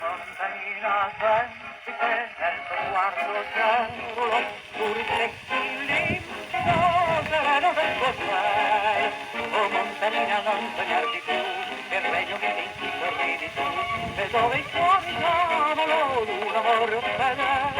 Montanina sente nel sguardo triangolo un rifletti limpido sereno del tuo sei oh montanina non sognarti più che regno mi vinci sorridi tu e dove i cuori chiamano d'un amore fedele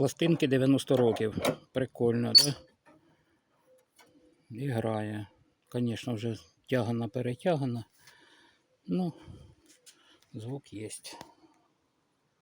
Пластинки 90 років. Прикольно, да? І грає. Звісно, вже тягана перетягана. Ну, звук є.